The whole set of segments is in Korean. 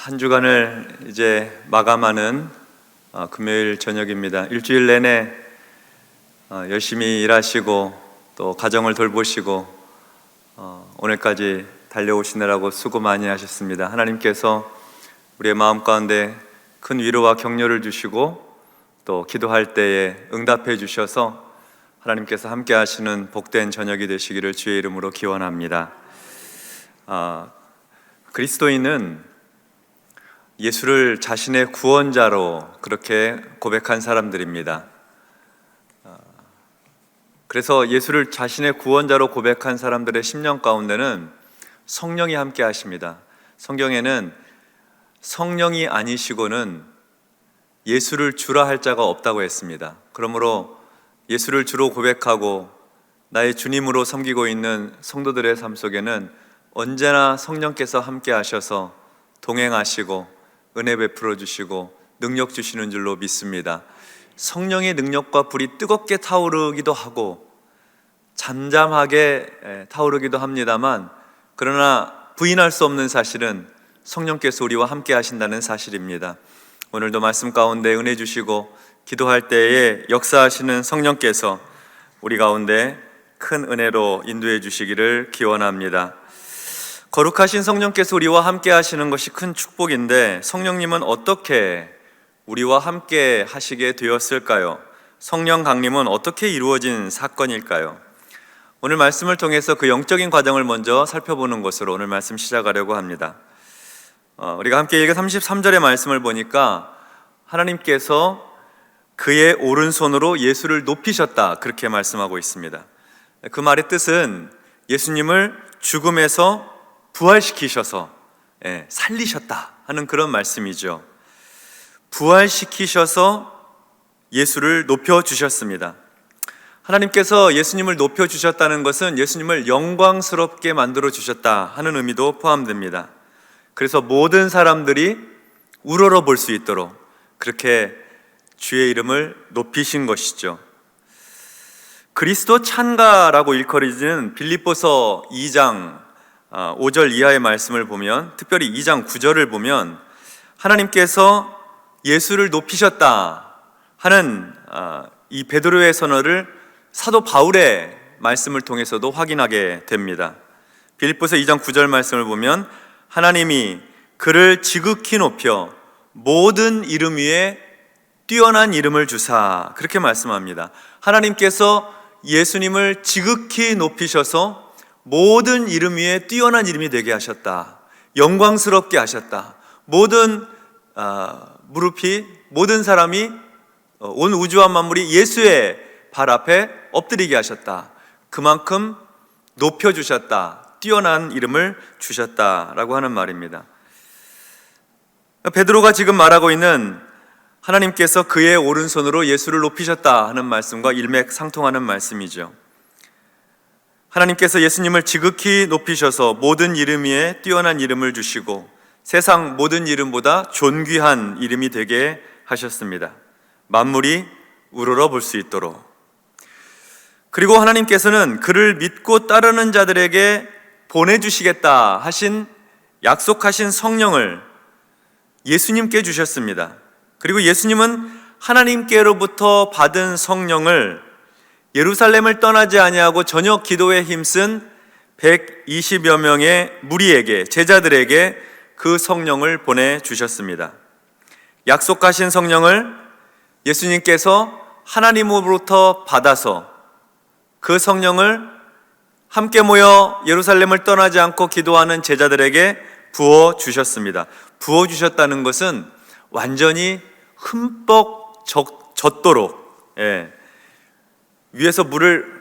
한 주간을 이제 마감하는 어, 금요일 저녁입니다. 일주일 내내 어, 열심히 일하시고 또 가정을 돌보시고 어, 오늘까지 달려오시느라고 수고 많이 하셨습니다. 하나님께서 우리의 마음 가운데 큰 위로와 격려를 주시고 또 기도할 때에 응답해 주셔서 하나님께서 함께 하시는 복된 저녁이 되시기를 주의 이름으로 기원합니다. 아, 그리스도인은 예수를 자신의 구원자로 그렇게 고백한 사람들입니다. 아, 그래서 예수를 자신의 구원자로 고백한 사람들의 심령 가운데는 성령이 함께 하십니다. 성경에는 성령이 아니시고는 예수를 주라 할 자가 없다고 했습니다. 그러므로 예수를 주로 고백하고 나의 주님으로 섬기고 있는 성도들의 삶 속에는 언제나 성령께서 함께 하셔서 동행하시고 은혜 베풀어 주시고 능력 주시는 줄로 믿습니다. 성령의 능력과 불이 뜨겁게 타오르기도 하고 잠잠하게 타오르기도 합니다만 그러나 부인할 수 없는 사실은 성령께서 우리와 함께 하신다는 사실입니다. 오늘도 말씀 가운데 은혜 주시고 기도할 때에 역사하시는 성령께서 우리 가운데 큰 은혜로 인도해 주시기를 기원합니다. 거룩하신 성령께서 우리와 함께 하시는 것이 큰 축복인데 성령님은 어떻게 우리와 함께 하시게 되었을까요? 성령 강림은 어떻게 이루어진 사건일까요? 오늘 말씀을 통해서 그 영적인 과정을 먼저 살펴보는 것으로 오늘 말씀 시작하려고 합니다. 어, 우리가 함께 읽은 33절의 말씀을 보니까 하나님께서 그의 오른손으로 예수를 높이셨다 그렇게 말씀하고 있습니다. 그 말의 뜻은 예수님을 죽음에서 부활시키셔서 예, 살리셨다 하는 그런 말씀이죠. 부활시키셔서 예수를 높여 주셨습니다. 하나님께서 예수님을 높여 주셨다는 것은 예수님을 영광스럽게 만들어 주셨다 하는 의미도 포함됩니다. 그래서 모든 사람들이 우러러 볼 수 있도록 그렇게 주의 이름을 높이신 것이죠. 그리스도 찬가라고 일컬어지는 빌립보서 2장 5절 아, 이하의 말씀을 보면 특별히 2장 9절을 보면 하나님께서 예수를 높이셨다 하는 아, 이 베드로의 선언을 사도 바울의 말씀을 통해서도 확인하게 됩니다. 빌립보서 2장 9절 말씀을 보면 하나님이 그를 지극히 높여 모든 이름 위에 뛰어난 이름을 주사 그렇게 말씀합니다. 하나님께서 예수님을 지극히 높이셔서 모든 이름 위에 뛰어난 이름이 되게 하셨다. 영광스럽게 하셨다. 모든 아, 무릎이 모든 사람이 어, 온 우주와 만물이 예수의 발 앞에 엎드리게 하셨다. 그만큼 높여 주셨다. 뛰어난 이름을 주셨다라고 하는 말입니다. 베드로가 지금 말하고 있는 하나님께서 그의 오른손으로 예수를 높이셨다 하는 말씀과 일맥상통하는 말씀이죠. 하나님께서 예수님을 지극히 높이셔서 모든 이름 위에 뛰어난 이름을 주시고 세상 모든 이름보다 존귀한 이름이 되게 하셨습니다. 만물이 우러러 볼 수 있도록. 그리고 하나님께서는 그를 믿고 따르는 자들에게 보내주시겠다 하신 약속하신 성령을 예수님께 주셨습니다. 그리고 예수님은 하나님께로부터 받은 성령을 예루살렘을 떠나지 아니하고 저녁 기도에 힘쓴 120여 명의 무리에게 제자들에게 그 성령을 보내 주셨습니다. 약속하신 성령을 예수님께서 하나님으로부터 받아서 그 성령을 함께 모여 예루살렘을 떠나지 않고 기도하는 제자들에게 부어 주셨습니다. 부어 주셨다는 것은 완전히 흠뻑 젖도록 예, 위에서 물을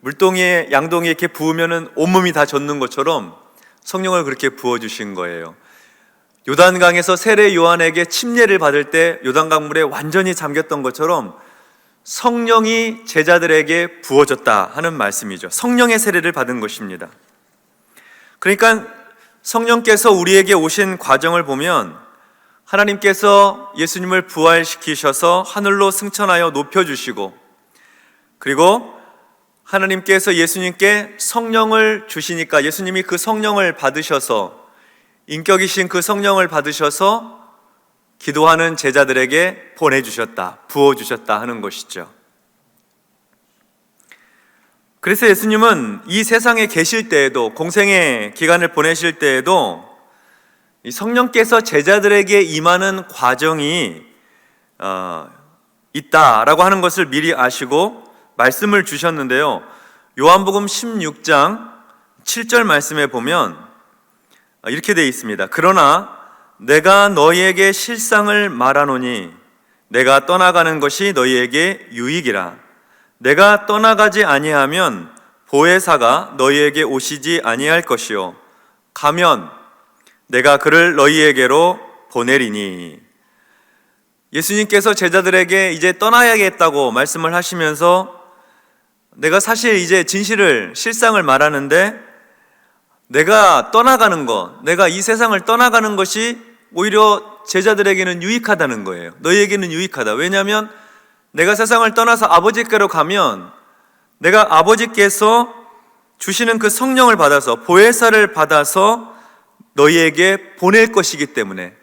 물동이에 양동이에 이렇게 부으면은 온몸이 다 젖는 것처럼 성령을 그렇게 부어 주신 거예요. 요단강에서 세례 요한에게 침례를 받을 때 요단강 물에 완전히 잠겼던 것처럼 성령이 제자들에게 부어졌다 하는 말씀이죠. 성령의 세례를 받은 것입니다. 그러니까 성령께서 우리에게 오신 과정을 보면 하나님께서 예수님을 부활시키셔서 하늘로 승천하여 높여주시고 그리고 하나님께서 예수님께 성령을 주시니까 예수님이 그 성령을 받으셔서 인격이신 그 성령을 받으셔서 기도하는 제자들에게 보내주셨다, 부어주셨다 하는 것이죠. 그래서 예수님은 이 세상에 계실 때에도, 공생의 기간을 보내실 때에도 이 성령께서 제자들에게 임하는 과정이 어, 있다라고 하는 것을 미리 아시고 말씀을 주셨는데요. 요한복음 16장 7절 말씀에 보면 이렇게 되어 있습니다. 그러나 내가 너희에게 실상을 말하노니 내가 떠나가는 것이 너희에게 유익이라. 내가 떠나가지 아니하면 보혜사가 너희에게 오시지 아니할 것이요. 가면 내가 그를 너희에게로 보내리니. 예수님께서 제자들에게 이제 떠나야겠다고 말씀을 하시면서 내가 사실 이제 진실을, 실상을 말하는데 내가 떠나가는 것, 내가 이 세상을 떠나가는 것이 오히려 제자들에게는 유익하다는 거예요. 너희에게는 유익하다. 왜냐하면 내가 세상을 떠나서 아버지께로 가면 내가 아버지께서 주시는 그 성령을 받아서 보혜사를 받아서 너희에게 보낼 것이기 때문에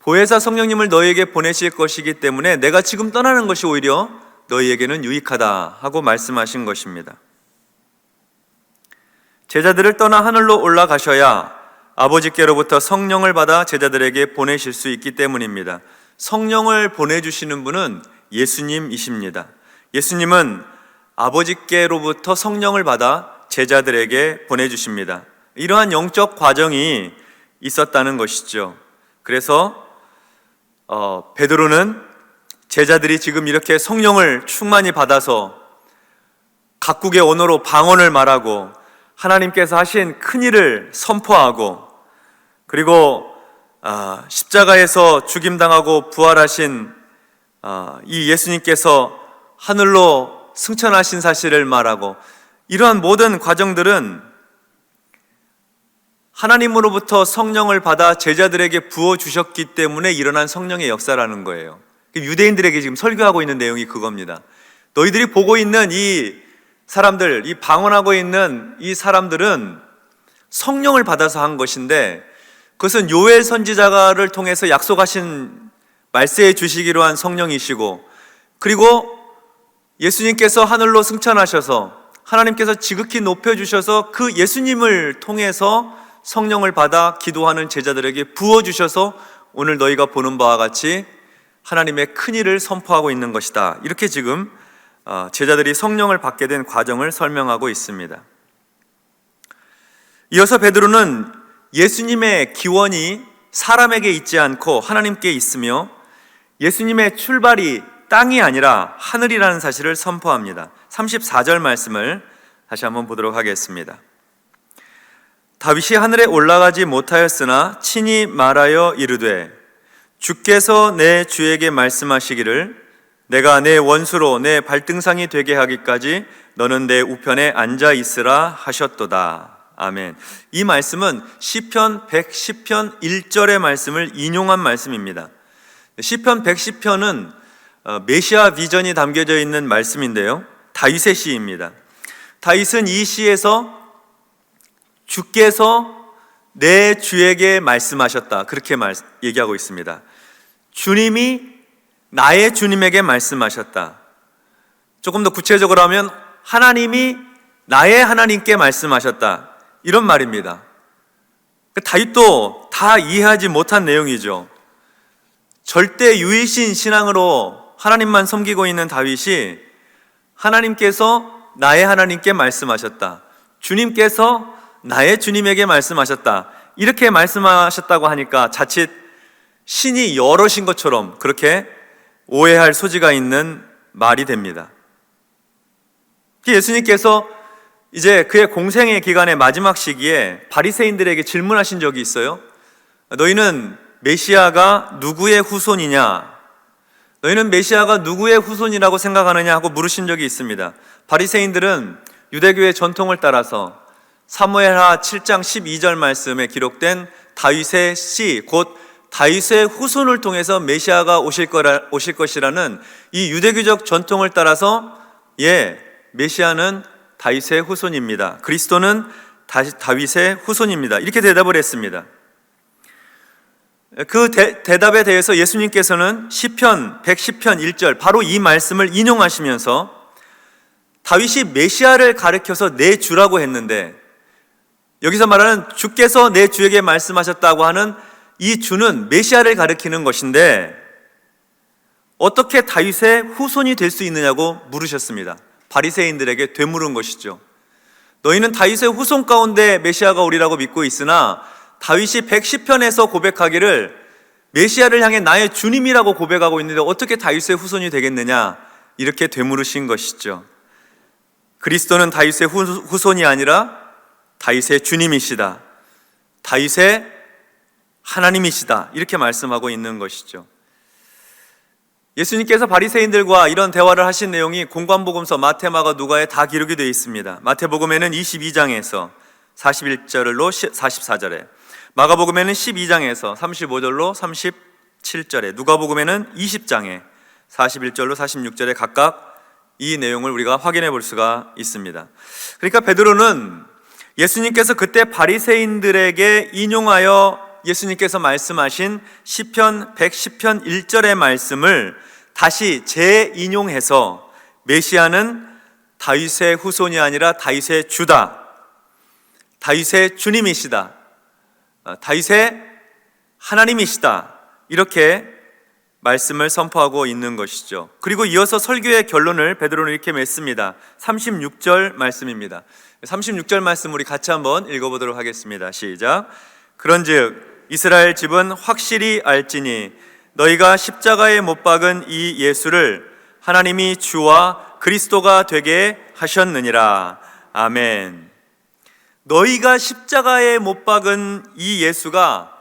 보혜사 성령님을 너희에게 보내실 것이기 때문에 내가 지금 떠나는 것이 오히려 너희에게는 유익하다 하고 말씀하신 것입니다. 제자들을 떠나 하늘로 올라가셔야 아버지께로부터 성령을 받아 제자들에게 보내실 수 있기 때문입니다. 성령을 보내주시는 분은 예수님이십니다. 예수님은 아버지께로부터 성령을 받아 제자들에게 보내주십니다. 이러한 영적 과정이 있었다는 것이죠. 그래서 어, 베드로는 제자들이 지금 이렇게 성령을 충만히 받아서 각국의 언어로 방언을 말하고 하나님께서 하신 큰 일을 선포하고 그리고 아, 십자가에서 죽임당하고 부활하신 아, 이 예수님께서 하늘로 승천하신 사실을 말하고 이러한 모든 과정들은 하나님으로부터 성령을 받아 제자들에게 부어 주셨기 때문에 일어난 성령의 역사라는 거예요. 유대인들에게 지금 설교하고 있는 내용이 그겁니다. 너희들이 보고 있는 이 사람들, 이 방언하고 있는 이 사람들은 성령을 받아서 한 것인데 그것은 요엘 선지자를 통해서 약속하신 말세에 주시기로 한 성령이시고 그리고 예수님께서 하늘로 승천하셔서 하나님께서 지극히 높여주셔서 그 예수님을 통해서 성령을 받아 기도하는 제자들에게 부어주셔서 오늘 너희가 보는 바와 같이 하나님의 큰 일을 선포하고 있는 것이다. 이렇게 지금 어, 제자들이 성령을 받게 된 과정을 설명하고 있습니다. 이어서 베드로는 예수님의 기원이 사람에게 있지 않고 하나님께 있으며 예수님의 출발이 땅이 아니라 하늘이라는 사실을 선포합니다. 34절 말씀을 다시 한번 보도록 하겠습니다. 다윗이 하늘에 올라가지 못하였으나 친히 말하여 이르되 주께서 내 주에게 말씀하시기를 내가 내 원수로 내 발등상이 되게 하기까지 너는 내 우편에 앉아 있으라 하셨도다. 아멘. 이 말씀은 시편 110편 1절의 말씀을 인용한 말씀입니다. 시편 110편은 어, 메시아 비전이 담겨져 있는 말씀인데요. 다윗의 시입니다. 다윗은 이 시에서 주께서 내 주에게 말씀하셨다. 그렇게 말, 얘기하고 있습니다. 주님이 나의 주님에게 말씀하셨다. 조금 더 구체적으로 하면 하나님이 나의 하나님께 말씀하셨다. 이런 말입니다. 그 다윗도 다 이해하지 못한 내용이죠. 절대 유일신 신앙으로 하나님만 섬기고 있는 다윗이 하나님께서 나의 하나님께 말씀하셨다. 주님께서 나의 주님에게 말씀하셨다. 이렇게 말씀하셨다고 하니까 자칫 신이 여러신 것처럼 그렇게 오해할 소지가 있는 말이 됩니다. 예수님께서 이제 그의 공생의 기간의 마지막 시기에 바리새인들에게 질문하신 적이 있어요. 너희는 메시아가 누구의 후손이냐? 너희는 메시아가 누구의 후손이라고 생각하느냐 하고 물으신 적이 있습니다. 바리새인들은 유대교의 전통을 따라서 사무엘하 7장 12절 말씀에 기록된 다윗의 씨, 곧 다윗의 후손을 통해서 메시아가 오실 거라 오실 것이라는 이 유대교적 전통을 따라서 예, 메시아는 다윗의 후손입니다. 그리스도는 다윗의 후손입니다. 이렇게 대답을 했습니다. 그 대, 대답에 대해서 예수님께서는 시편 110편 1절 바로 이 말씀을 인용하시면서 다윗이 메시아를 가리켜서 내 주라고 했는데 여기서 말하는 주께서 내 주에게 말씀하셨다고 하는 이 주는 메시아를 가리키는 것인데 어떻게 다윗의 후손이 될 수 있느냐고 물으셨습니다. 바리새인들에게 되물은 것이죠. 너희는 다윗의 후손 가운데 메시아가 오리라고 믿고 있으나 다윗이 110편에서 고백하기를 메시아를 향해 나의 주님이라고 고백하고 있는데 어떻게 다윗의 후손이 되겠느냐 이렇게 되물으신 것이죠. 그리스도는 다윗의 후- 후손이 아니라 다윗의 주님이시다. 다윗의 하나님이시다. 이렇게 말씀하고 있는 것이죠. 예수님께서 바리새인들과 이런 대화를 하신 내용이 공관복음서 마테마가 누가에 다 기록이 되어 있습니다. 마태복음에는 22장에서 41절로 44절에 마가복음에는 12장에서 35절로 37절에 누가복음에는 20장에 41절로 46절에 각각 이 내용을 우리가 확인해 볼 수가 있습니다. 그러니까 베드로는 예수님께서 그때 바리새인들에게 인용하여 예수님께서 말씀하신 시편 110편 1절의 말씀을 다시 재인용해서 메시아는 다윗의 후손이 아니라 다윗의 주다. 다윗의 주님이시다. 어, 다윗의 하나님이시다. 이렇게 말씀을 선포하고 있는 것이죠. 그리고 이어서 설교의 결론을 베드로는 이렇게 맺습니다. 36절 말씀입니다. 36절 말씀 우리 같이 한번 읽어보도록 하겠습니다. 시작. 그런즉 이스라엘 집은 확실히 알지니 너희가 십자가에 못 박은 이 예수를 하나님이 주와 그리스도가 되게 하셨느니라. 아멘. 너희가 십자가에 못 박은 이 예수가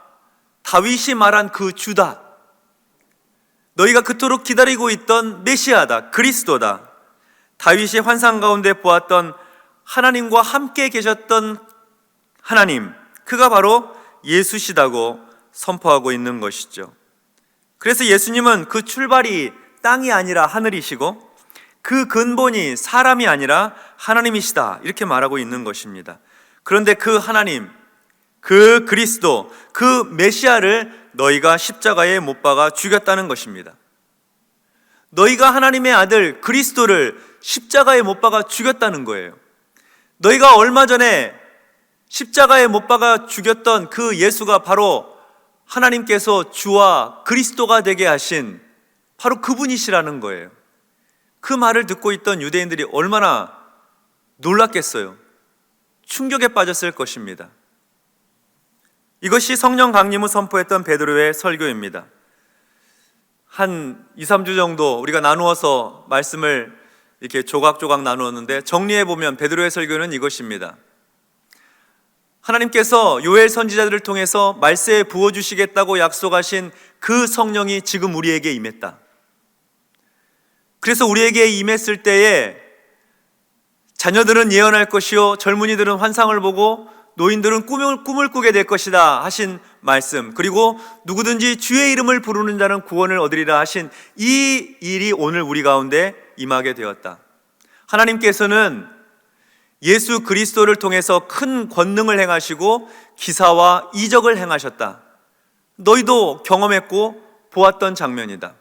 다윗이 말한 그 주다. 너희가 그토록 기다리고 있던 메시아다. 그리스도다. 다윗이 환상 가운데 보았던 하나님과 함께 계셨던 하나님. 그가 바로 예수시다고 선포하고 있는 것이죠. 그래서 예수님은 그 출발이 땅이 아니라 하늘이시고 그 근본이 사람이 아니라 하나님이시다. 이렇게 말하고 있는 것입니다. 그런데 그 하나님, 그 그리스도, 그 메시아를 너희가 십자가에 못 박아 죽였다는 것입니다. 너희가 하나님의 아들 그리스도를 십자가에 못 박아 죽였다는 거예요. 너희가 얼마 전에 십자가에 못 박아 죽였던 그 예수가 바로 하나님께서 주와 그리스도가 되게 하신 바로 그분이시라는 거예요. 그 말을 듣고 있던 유대인들이 얼마나 놀랐겠어요. 충격에 빠졌을 것입니다. 이것이 성령 강림을 선포했던 베드로의 설교입니다. 한 2, 3주 정도 우리가 나누어서 말씀을 이렇게 조각조각 나누었는데 정리해 보면 베드로의 설교는 이것입니다. 하나님께서 요엘 선지자들을 통해서 말세에 부어 주시겠다고 약속하신 그 성령이 지금 우리에게 임했다. 그래서 우리에게 임했을 때에 자녀들은 예언할 것이요 젊은이들은 환상을 보고 노인들은 꿈을, 꿈을 꾸게 될 것이다 하신 말씀 그리고 누구든지 주의 이름을 부르는 자는 구원을 얻으리라 하신 이 일이 오늘 우리 가운데 임하게 되었다. 하나님께서는 예수 그리스도를 통해서 큰 권능을 행하시고 기사와 이적을 행하셨다. 너희도 경험했고 보았던 장면이다.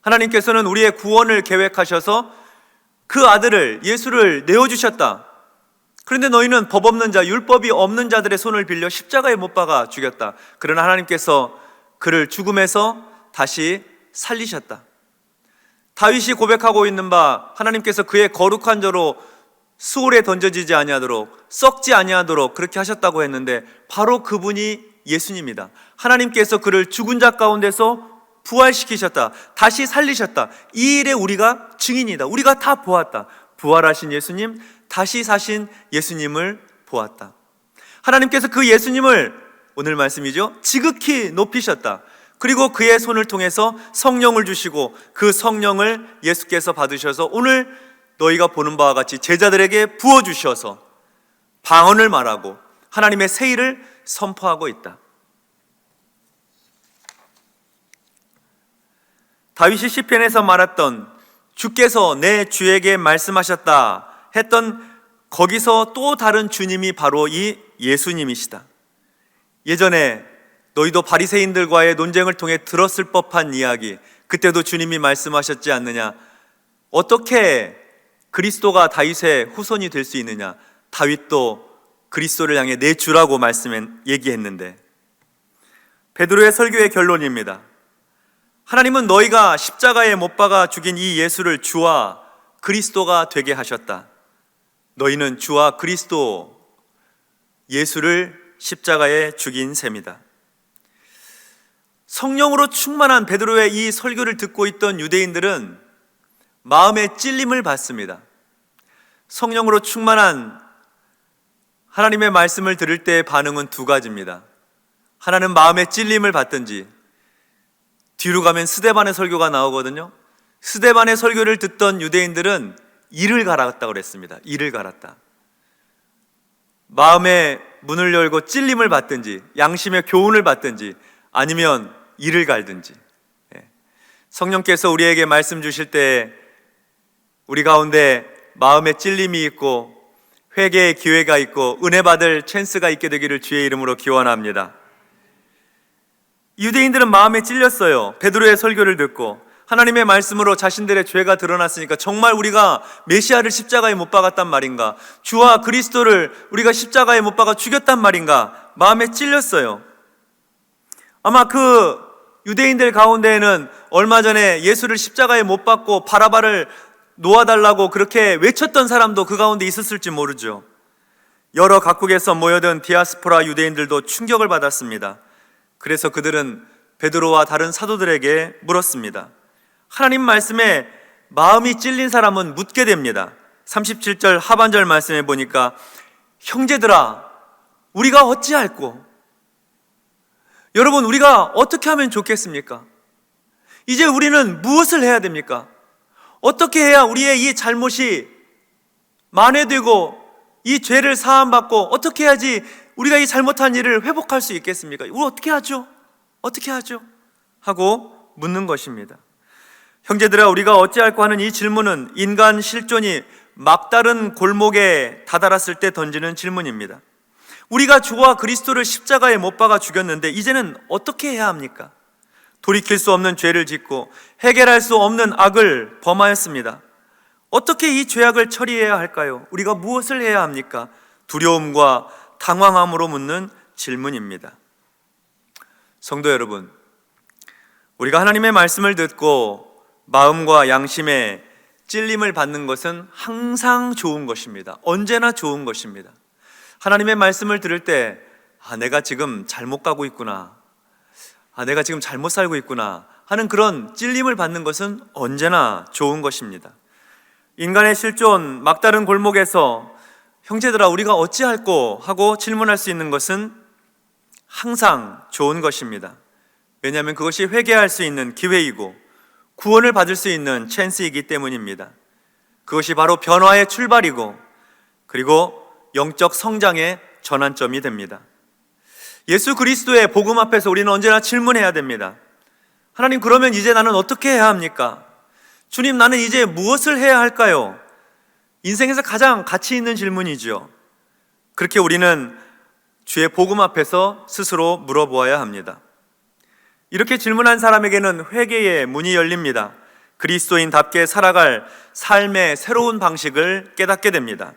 하나님께서는 우리의 구원을 계획하셔서 그 아들을 예수를 내어 주셨다. 그런데 너희는 법 없는 자, 율법이 없는 자들의 손을 빌려 십자가에 못 박아 죽였다. 그러나 하나님께서 그를 죽음에서 다시 살리셨다. 다윗이 고백하고 있는 바 하나님께서 그의 거룩한 자로 수월에 던져지지 아니하도록 썩지 아니하도록 그렇게 하셨다고 했는데 바로 그분이 예수님이다. 하나님께서 그를 죽은 자 가운데서 부활시키셨다. 다시 살리셨다. 이 일에 우리가 증인이다. 우리가 다 보았다. 부활하신 예수님, 다시 사신 예수님을 보았다. 하나님께서 그 예수님을 오늘 말씀이죠. 지극히 높이셨다. 그리고 그의 손을 통해서 성령을 주시고 그 성령을 예수께서 받으셔서 오늘 너희가 보는 바와 같이 제자들에게 부어 주셔서 방언을 말하고 하나님의 세일을 선포하고 있다. 다윗이 시편에서 말했던 주께서 내 주에게 말씀하셨다 했던 거기서 또 다른 주님이 바로 이 예수님이시다. 예전에 너희도 바리새인들과의 논쟁을 통해 들었을 법한 이야기. 그때도 주님이 말씀하셨지 않느냐? 어떻게 그리스도가 다윗의 후손이 될 수 있느냐? 다윗도 그리스도를 향해 내 주라고 말씀 얘기했는데 베드로의 설교의 결론입니다. 하나님은 너희가 십자가에 못 박아 죽인 이 예수를 주와 그리스도가 되게 하셨다. 너희는 주와 그리스도 예수를 십자가에 죽인 셈이다. 성령으로 충만한 베드로의 이 설교를 듣고 있던 유대인들은 마음의 찔림을 받습니다. 성령으로 충만한 하나님의 말씀을 들을 때의 반응은 두 가지입니다. 하나는 마음의 찔림을 받든지 뒤로 가면 스데반의 설교가 나오거든요. 스데반의 설교를 듣던 유대인들은 이를 갈았다 그랬습니다. 이를 갈았다. 마음의 문을 열고 찔림을 받든지 양심의 교훈을 받든지 아니면 이를 갈든지 예. 성령께서 우리에게 말씀 주실 때 우리 가운데 마음의 찔림이 있고 회개의 기회가 있고 은혜 받을 찬스가 있게 되기를 주의 이름으로 기원합니다. 유대인들은 마음에 찔렸어요. 베드로의 설교를 듣고 하나님의 말씀으로 자신들의 죄가 드러났으니까 정말 우리가 메시아를 십자가에 못 박았단 말인가? 주와 그리스도를 우리가 십자가에 못 박아 죽였단 말인가? 마음에 찔렸어요. 아마 그 유대인들 가운데에는 얼마 전에 예수를 십자가에 못 박고 바라바를 놓아달라고 그렇게 외쳤던 사람도 그 가운데 있었을지 모르죠. 여러 각국에서 모여든 디아스포라 유대인들도 충격을 받았습니다. 그래서 그들은 베드로와 다른 사도들에게 물었습니다. 하나님 말씀에 마음이 찔린 사람은 묻게 됩니다. 37절 하반절 말씀에 보니까 형제들아 우리가 어찌할꼬 여러분 우리가 어떻게 하면 좋겠습니까? 이제 우리는 무엇을 해야 됩니까? 어떻게 해야 우리의 이 잘못이 만회되고 이 죄를 사함받고 어떻게 해야지 우리가 이 잘못한 일을 회복할 수 있겠습니까? 우리 어떻게 하죠? 어떻게 하죠? 하고 묻는 것입니다. 형제들아 우리가 어찌할까 하는 이 질문은 인간 실존이 막다른 골목에 다다랐을 때 던지는 질문입니다. 우리가 주와 그리스도를 십자가에 못 박아 죽였는데 이제는 어떻게 해야 합니까? 돌이킬 수 없는 죄를 짓고 해결할 수 없는 악을 범하였습니다. 어떻게 이 죄악을 처리해야 할까요? 우리가 무엇을 해야 합니까? 두려움과 당황함으로 묻는 질문입니다. 성도 여러분, 우리가 하나님의 말씀을 듣고 마음과 양심에 찔림을 받는 것은 항상 좋은 것입니다. 언제나 좋은 것입니다. 하나님의 말씀을 들을 때, 아, 내가 지금 잘못 가고 있구나. 아, 내가 지금 잘못 살고 있구나. 하는 그런 찔림을 받는 것은 언제나 좋은 것입니다. 인간의 실존, 막다른 골목에서 형제들아, 우리가 어찌할꼬 하고 질문할 수 있는 것은 항상 좋은 것입니다. 왜냐하면 그것이 회개할 수 있는 기회이고 구원을 받을 수 있는 찬스이기 때문입니다. 그것이 바로 변화의 출발이고 그리고 영적 성장의 전환점이 됩니다. 예수 그리스도의 복음 앞에서 우리는 언제나 질문해야 됩니다. 하나님, 그러면 이제 나는 어떻게 해야 합니까? 주님, 나는 이제 무엇을 해야 할까요? 인생에서 가장 가치 있는 질문이죠. 그렇게 우리는 주의 복음 앞에서 스스로 물어보아야 합니다. 이렇게 질문한 사람에게는 회개의 문이 열립니다. 그리스도인답게 살아갈 삶의 새로운 방식을 깨닫게 됩니다.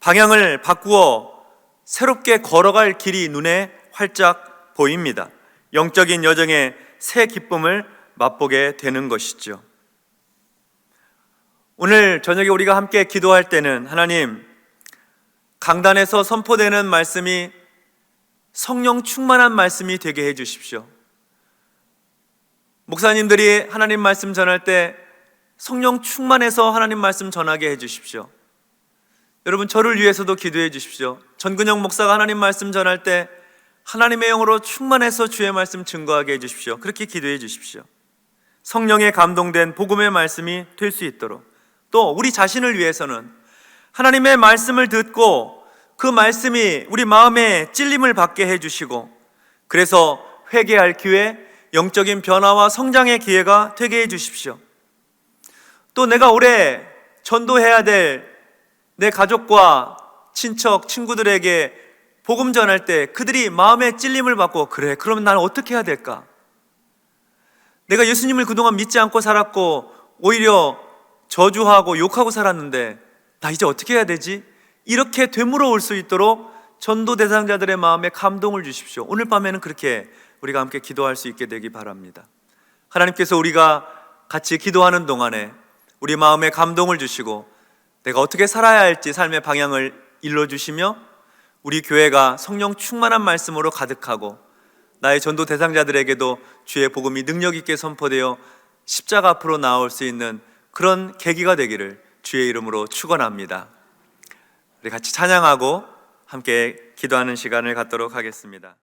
방향을 바꾸어 새롭게 걸어갈 길이 눈에 활짝 보입니다. 영적인 여정의 새 기쁨을 맛보게 되는 것이죠. 오늘 저녁에 우리가 함께 기도할 때는 하나님, 강단에서 선포되는 말씀이 성령 충만한 말씀이 되게 해 주십시오. 목사님들이 하나님 말씀 전할 때 성령 충만해서 하나님 말씀 전하게 해 주십시오. 여러분, 저를 위해서도 기도해 주십시오. 전근영 목사가 하나님 말씀 전할 때 하나님의 영으로 충만해서 주의 말씀 증거하게 해 주십시오. 그렇게 기도해 주십시오. 성령에 감동된 복음의 말씀이 될 수 있도록 또 우리 자신을 위해서는 하나님의 말씀을 듣고 그 말씀이 우리 마음에 찔림을 받게 해 주시고 그래서 회개할 기회, 영적인 변화와 성장의 기회가 되게 해 주십시오. 또 내가 올해 전도해야 될 내 가족과 친척, 친구들에게 복음 전할 때 그들이 마음의 찔림을 받고 그래 그러면 나는 어떻게 해야 될까? 내가 예수님을 그동안 믿지 않고 살았고 오히려 저주하고 욕하고 살았는데 나 이제 어떻게 해야 되지? 이렇게 되물어 올 수 있도록 전도 대상자들의 마음에 감동을 주십시오. 오늘 밤에는 그렇게 우리가 함께 기도할 수 있게 되기 바랍니다. 하나님께서 우리가 같이 기도하는 동안에 우리 마음에 감동을 주시고 내가 어떻게 살아야 할지 삶의 방향을 일러 주시며 우리 교회가 성령 충만한 말씀으로 가득하고 나의 전도 대상자들에게도 주의 복음이 능력 있게 선포되어 십자가 앞으로 나올 수 있는 그런 계기가 되기를 주의 이름으로 축원합니다. 우리 같이 찬양하고 함께 기도하는 시간을 갖도록 하겠습니다.